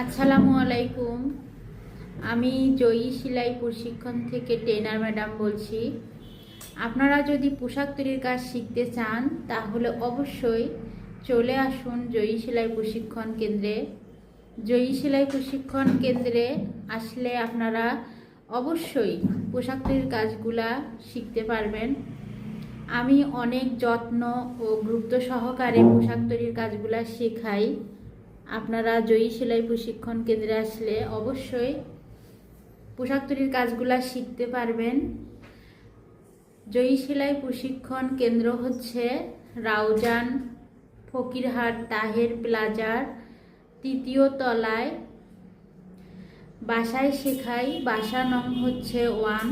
আসসালামু আলাইকুম। আমি জয়ী সেলাই প্রশিক্ষণ থেকে ট্রেনার ম্যাডাম বলছি। আপনারা যদি পোশাক তৈরির কাজ শিখতে চান, তাহলে অবশ্যই চলে আসুন জয়ী সেলাই প্রশিক্ষণ কেন্দ্রে। জয়ী সেলাই প্রশিক্ষণ কেন্দ্রে আসলে আপনারা অবশ্যই পোশাক তৈরির কাজগুলা শিখতে পারবেন। আমি অনেক যত্ন ও গুরুত্ব সহকারে পোশাক তৈরির কাজগুলা শেখাই। আপনারা জয়ী সেলাই প্রশিক্ষণ কেন্দ্রে আসলে অবশ্যই পোশাক তৈরির কাজগুলা শিখতে পারবেন। জয়ী সেলাই প্রশিক্ষণ কেন্দ্র হচ্ছে রাউজান, ফকিরহাট, তাহের প্লাজার তৃতীয় তলায়। বাসায় শেখাই, বাসা নং হচ্ছে ওয়ান,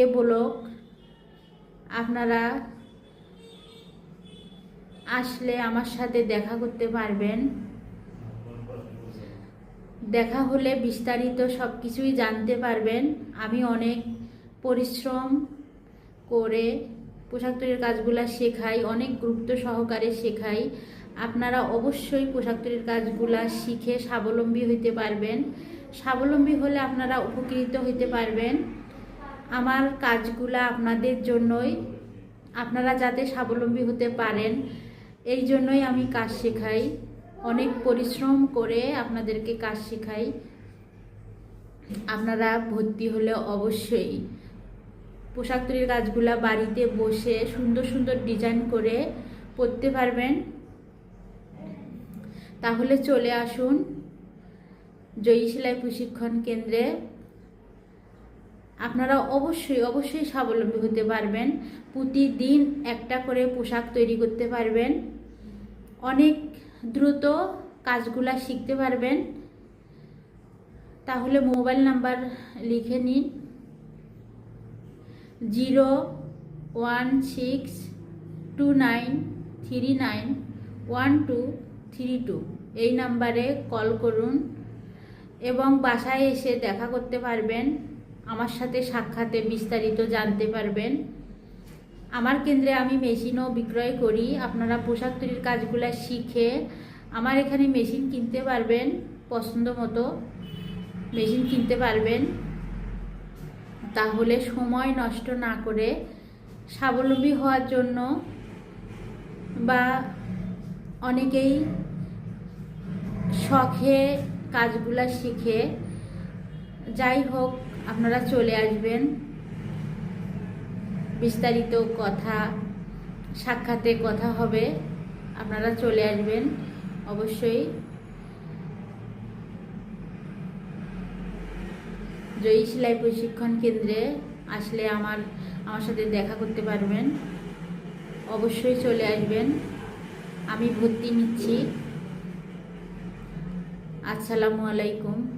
এ ব্লক। আপনারা আসলে আমার সাথে দেখা করতে পারবেন। দেখা হলে বিস্তারিত সব কিছুই জানতে পারবেন। আমি অনেক পরিশ্রম করে পোশাক তৈরির কাজগুলো শেখাই, অনেক গুরুত্ব সহকারে শেখাই। আপনারা অবশ্যই পোশাক তৈরির কাজগুলা শিখে স্বাবলম্বী হইতে পারবেন। স্বাবলম্বী হলে আপনারা উপকৃত হইতে পারবেন। আমার কাজগুলা আপনাদের জন্যই। আপনারা যাতে স্বাবলম্বী হতে পারেন, এই জন্যই আমি কাজ শেখাই। অনেক পরিশ্রম করে আপনাদেরকে কাজ শেখাই। আপনারা ভর্তি হলে অবশ্যই পোশাক তৈরির কাজগুলা বাড়িতে বসে সুন্দর সুন্দর ডিজাইন করে পরতে পারবেন। তাহলে চলে আসুন জয়ী সেলাই প্রশিক্ষণ কেন্দ্রে। আপনারা অবশ্যই অবশ্যই স্বাবলম্বী হতে পারবেন। প্রতিদিন একটা করে পোশাক তৈরি করতে পারবেন। অনেক দ্রুত কাজগুলা শিখতে পারবেন। তাহলে মোবাইল নাম্বার লিখে নিন। Zero one six two nine three nine one two three two এই নাম্বারে কল করুন এবং বাসায় এসে দেখা করতে পারবেন। আমার সাথে সাক্ষাতে বিস্তারিত জানতে পারবেন। আমার কেন্দ্রে আমি মেশিনও বিক্রয় করি। আপনারা পোশাক তৈরির কাজগুলো শিখে আমার এখানে মেশিন কিনতে পারবেন, পছন্দ মতো মেশিন কিনতে পারবেন। তাহলে সময় নষ্ট না করে স্বাবলম্বী হওয়ার জন্য বা অনেকেই শখে কাজগুলা শিখে যাই হোক, আপনারা চলে আসবেন। বিস্তারিত কথা, সাক্ষাতে কথা হবে। আপনারা চলে আসবেন, অবশ্যই। জয়ী সেলাই প্রশিক্ষণ কেন্দ্রে আসলে আমার আমার সাথে দেখা করতে পারবেন। অবশ্যই চলে আসবেন। আমি ভর্তি নিচ্ছি। আসসালামু আলাইকুম।